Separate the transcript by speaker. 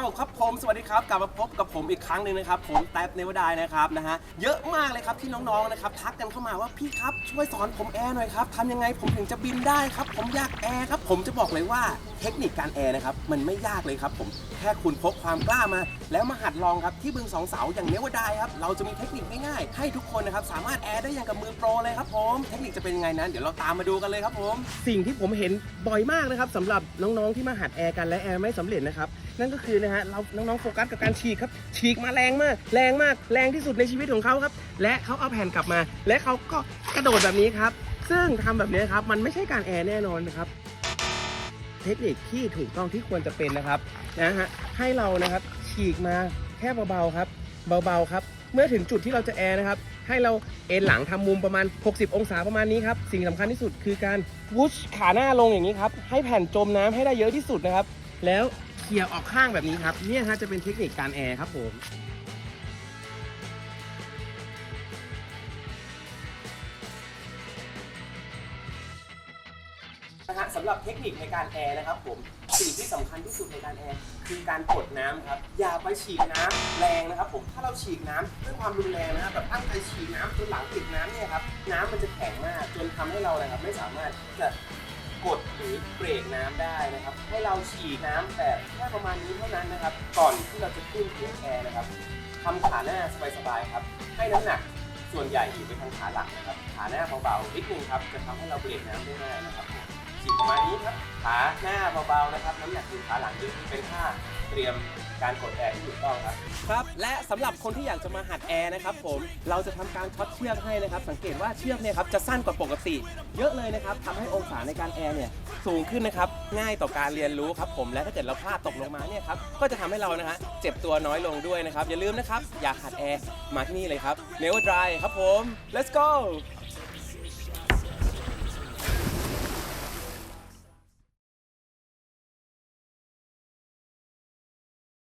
Speaker 1: าครับผมสวัสดีครับกลับมาพบกับผมอีกครั้งหนึ่งนะครับ ผมแท็บเนวดายนะครับนะฮะเยอะมากเลยครับที่น้องๆนะครับทักกันเข้ามาว่าพี่ครับช่วยสอนผมแอร์หน่อยครับทำยังไงผมถึงจะบินได้ครับ ผมอยากแอร์ครับผมจะบอกเลยว่าเทคนิคการแอร์นะครับมันไม่ยากเลยครับผมแค่คุณพกความกล้ามา แล้วมาหัดลองครับที่บึงสองเสาอย่างเนวดายครับเราจะมีเทคนิคง่ายๆให้ทุกคนนะครับสามารถแอร์ได้อย่างกับมือโปรเลยครับผมเทคนิคจะเป็นยังไงนั้นเดี๋ยวเราตามมาดูกันเลยครับผมสิ่งที่ผมเห็นบ่อยมากนะครับสำหรับน้องๆที่มาหัดแอร์กันและแอร์ไม่สำเร็จนะครับ นั่นก็คือนะฮะเราน้องๆโฟกัสกับการฉีกครับ ฉีกมาแรงมาก แรงมาก แรงที่สุดในชีวิตของเขาครับ และเขาเอาแผ่นกลับมา และเขาก็กระโดดแบบนี้ครับ ซึ่งทำแบบนี้ครับ มันไม่ใช่การแอร์แน่นอนนะครับเทคนิคที่ถูกต้องที่ควรจะเป็นนะครับนะฮะให้เรานะครับฉีกมาแค่เบาๆครับเบาๆครับ เมื่อถึงจุดที่เราจะแอร์นะครับ ให้เราเอนหลังทำมุมประมาณ 60 องศาประมาณนี้ครับ สิ่งสำคัญที่สุดคือการวุชขาหน้าลงอย่างนี้ครับ ให้แผ่นจมน้ำให้ได้เยอะที่สุดนะครับ แล้ว เคลียร์ออกข้างแบบนี้ครับ เนี่ยฮะจะเป็นเทคนิคการแอร์ครับผมนะฮะสำหรับเทคนิคในการแอร์นะครับผมสิ่งที่สำคัญที่สุดในการแอร์คือการกดน้ำครับ อย่าไปฉีดน้ำแรงนะครับผมถ้าเราฉีดน้ำด้วยความรุนแรงนะครับแบบตั้งใจฉีดน้ำจนหลังติดน้ำเนี่ยครับน้ำมันจะแข็งมากจนทำให้เรานะครับไม่สามารถจะ กดหรือเบรกน้ำได้นะครับ ให้เราฉีดน้ำแบบแค่ประมาณนี้เท่านั้นนะครับ ก่อนที่เราจะขึ้นเครื่องแอร์นะครับทำขาหน้าสบายๆครับ ให้น้ำหนักส่วนใหญ่อยู่ไปทางขาหลังนะครับ ขาหน้าเบาๆนิดนึงครับ จะทำให้เราเบรกน้ำได้ง่ายนะครับ ผมฉีกประมาณนี้ครับ ขาหน้าเบาๆนะครับ น้ำหนักอยู่ขาหลังเยอะเป็นท่าเตรียมการกดแอร์ที่ถูกต้องครับ ครับ และสำหรับคนที่อยากจะมาหัดแอร์นะครับผม เราจะทำการช็อตเชือกให้นะครับ สังเกตว่าเชือกเนี่ยครับจะสั้นกว่าปกติ เยอะเลยนะครับทำให้องศาในการแอร์เนี่ยสูงขึ้นนะครับ ง่ายต่อการเรียนรู้ครับผม และถ้าเกิดเราพลาดตกลงมาเนี่ยครับ ก็จะทำให้เรานะฮะเจ็บตัวน้อยลงด้วยนะครับ อย่าลืมนะครับ อยากหัดแอร์มาที่นี่เลยครับ n e v e r Dry ครับผม let's go